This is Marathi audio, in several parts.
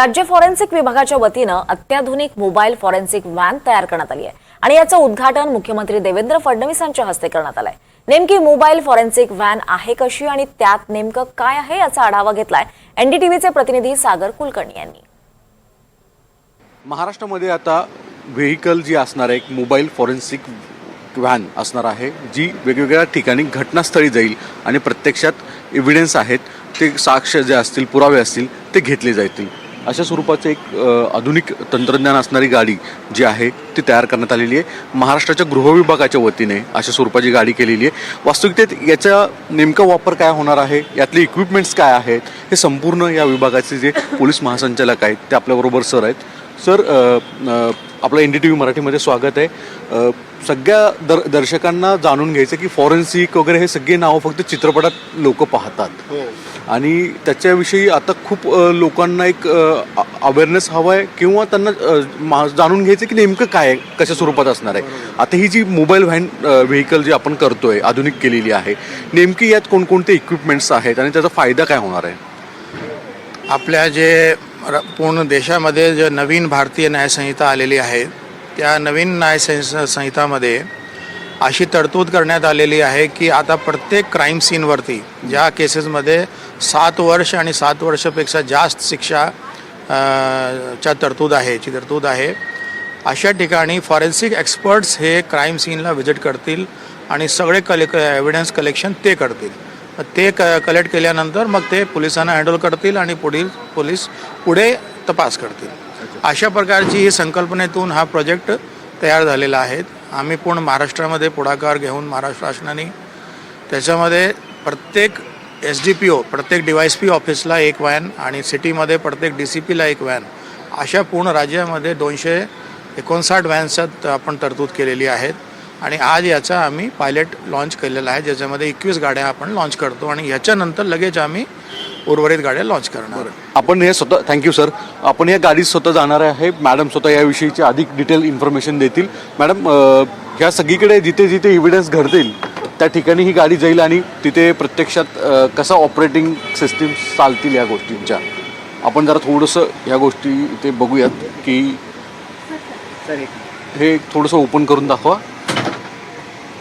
राज्य फॉरेन्सिक विभागाच्या वतीनं अत्याधुनिक मोबाईल फॉरेन्सिक व्हॅन तयार करण्यात आली आहे. आणि याचं उद्घाटन मुख्यमंत्री देवेंद्र फडणवीसांच्या हस्ते करण्यात आलंय. नेमकी मोबाईल फॉरेन्सिक व्हॅन आहे कशी आणि त्यात नेमकं काय आहे याचा आढावा घेतलाय एनडीटीव्हीचे प्रतिनिधी सागर कुलकर्णी यांनी. महाराष्ट्रामध्ये आता व्हेकल जी असणार आहे एक मोबाईल फॉरेन्सिक व्हॅन असणार आहे जी वेगवेगळ्या ठिकाणी घटनास्थळी जाईल आणि प्रत्यक्षात एव्हिडन्स आहेत ते साक्ष जे असतील पुरावे असतील ते घेतले जातील. अशा स्वरूपाचं एक आधुनिक तंत्रज्ञान असणारी गाडी जी आहे ती तयार करण्यात आलेली आहे. महाराष्ट्राच्या गृहविभागाच्या वतीने अशा स्वरूपाची गाडी केलेली आहे. वास्तविकतेत याचा नेमका वापर काय होणार आहे? यातले इक्विपमेंट्स काय आहेत? हे संपूर्ण या विभागाचे जे पोलीस महासंचालक आहेत ते आपल्याबरोबर सर आहेत. सर आपलं एन डी टी व्ही मराठीमध्ये स्वागत आहे. सगळ्या दर दर्शकांना जाणून घ्यायचं की फॉरेन्सिक वगैरे हे सगळे नावं फक्त चित्रपटात लोक पाहतात. आणि त्याच्याविषयी आता खूप लोकांना एक अवेअरनेस हवा आहे किंवा त्यांना जाणून घ्यायचं की नेमकं काय आहे कशा स्वरूपात असणार आहे. आता ही जी मोबाईल व्हॅन व्हेकल जी आपण करतोय आधुनिक केलेली आहे नेमकी यात कोणकोणते इक्विपमेंट्स आहेत आणि त्याचा फायदा काय होणार आहे? आपल्या जे र- पूर्ण देशामध्ये जे नवीन भारतीय न्यायसंहिता आलेली आहे त्या नवीन न्यायसंहि संहितामध्ये अशी तरतूद करण्यात आलेली आहे की आता प्रत्येक क्राईम सीनवरती ज्या केसेसमध्ये सात वर्ष आणि सात वर्षापेक्षा जास्त शिक्षा च्या तरतूद आहे ची तरतूद आहे अशा ठिकाणी फॉरेन्सिक एक्सपर्ट्स हे क्राईम सीनला व्हिजिट करतील आणि सगळे कले एव्हिडन्स कलेक्शन ते करतील. ते क कलेक्ट केल्यानंतर मग ते पोलिसांना हँडल करतील आणि पुढील पोलीस पुढे तपास करतील. अशा प्रकारची ही संकल्पनेतून हा प्रोजेक्ट तयार झालेला आहे. आम्ही पूर्ण महाराष्ट्रामध्ये पुढाकार घेऊन महाराष्ट्र शासनाने त्याच्यामध्ये प्रत्येक एस डी पी ओ प्रत्येक डी वाय एस पी ऑफिसला एक व्हॅन आणि सिटीमध्ये प्रत्येक डी सी पीला एक व्हॅन अशा पूर्ण राज्यामध्ये दोनशे एकोणसाठ व्हॅन्सात आपण तरतूद केलेली आहेत. आणि आज याचा आम्ही पायलट लॉन्च केलेला आहे ज्याच्यामध्ये एकवीस गाड्या आपण लॉन्च करतो आणि ह्याच्यानंतर लगेच आम्ही उर्वरित गाड्या लॉन्च करणार. आपण हे स्वतः थँक्यू सर आपण या गाडीत स्वतः जाणार आहे मॅडम स्वतः याविषयीची अधिक डिटेल इन्फॉर्मेशन देतील. मॅडम ह्या सगळीकडे जिथे जिथे इव्हिडन्स घडतील त्या ठिकाणी ही गाडी जाईल आणि तिथे प्रत्यक्षात कसं ऑपरेटिंग सिस्टीम चालतील या गोष्टींच्या. आपण जरा थोडंसं ह्या गोष्टी इथे बघूयात की हे थोडंसं ओपन करून दाखवा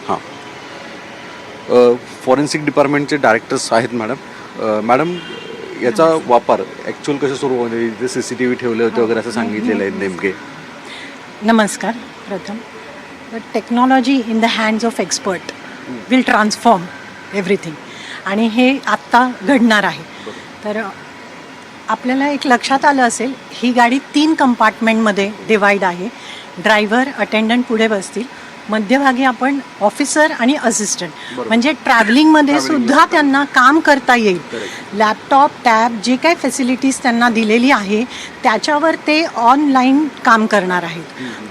हां फॉरेन्सिक डिपार्टमेंटचे डायरेक्टर्स आहेत मॅडम मॅडम याचा वापर ॲक्च्युअल कसं सुरू इथे सी सी टी व्ही ठेवले होते वगैरे असं सांगितलेलं आहे नेमके. नमस्कार प्रथम. Technology in the hands of expert will transform everything आणि हे आत्ता घडणार आहे. तर आपल्याला एक लक्षात आलं असेल ही गाडी तीन कंपार्टमेंटमध्ये डिवाईड आहे. ड्रायव्हर अटेंडंट पुढे बसतील. मध्यभागी आपण ऑफिसर आणि असिस्टंट म्हणजे ट्रॅव्हलिंगमध्ये सुद्धा त्यांना काम करता येईल. लॅपटॉप टॅब जे काही फॅसिलिटीज त्यांना दिलेली आहे त्याच्यावर ते ऑनलाईन काम करणार आहेत.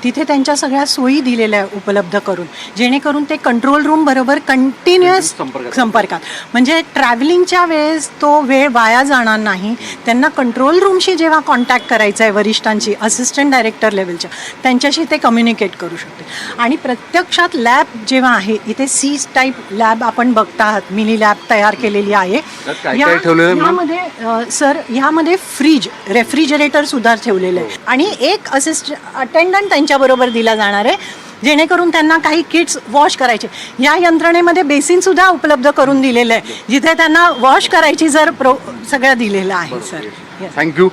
तिथे त्यांच्या सगळ्या सोयी दिलेल्या आहे उपलब्ध करून जेणेकरून ते कंट्रोल रूम बरोबर कंटिन्युअस संपर्कात. म्हणजे ट्रॅव्हलिंगच्या वेळेस तो वेळ वाया जाणार नाही. त्यांना कंट्रोल रूमशी जेव्हा कॉन्टॅक्ट करायचा आहे वरिष्ठांची असिस्टंट डायरेक्टर लेवलच्या त्यांच्याशी ते कम्युनिकेट करू शकते आणि प्रत्यक्षात लॅब जेव्हा आहे इथे सी टाईप लॅब आपण बघता आहात मिनी लॅब तयार केलेली आहे. मॅम? यामध्ये अ, सर ह्यामध्ये फ्रीज रेफ्रिजरेटर सुद्धा ठेवलेलं आहे. आणि एक असिस्ट अटेंडंट त्यांच्याबरोबर दिला जाणार आहे. जेणेकरून त्यांना काही किट्स वॉश करायचे. या यंत्रणेमध्ये बेसिन सुद्धा उपलब्ध करून दिलेलं आहे. जिथे त्यांना वॉश करायची जर प्रो सगळं दिलेलं आहे sir. Thank you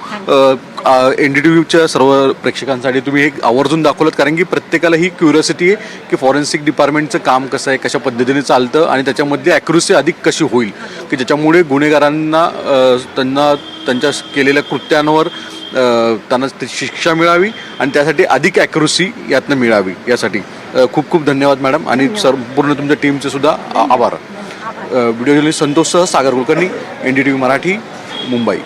N D T व्हीच्या सर्व प्रेक्षकांसाठी तुम्ही एक आवर्जून दाखवलं कारण की प्रत्येकाला ही क्युरियोसिटी आहे की फॉरेन्सिक डिपार्टमेंटचं काम कसं आहे कशा पद्धतीने चालतं आणि त्याच्यामध्ये ॲक्युरसी अधिक कशी होईल. की ज्याच्यामुळे गुन्हेगारांना त्यांना त्यांच्या केलेल्या कृत्यांवर त्यांना शिक्षा मिळावी आणि त्यासाठी अधिक ॲक्युरसी यातनं मिळावी यासाठी. खूप खूप धन्यवाद मॅडम. आणि सर्व पूर्ण तुमच्या टीमचे सुद्धा आभार. व्हिडिओ जर्नलिस्ट संतोष सह Sagar Kulkarni N D T V Marathi Mumbai.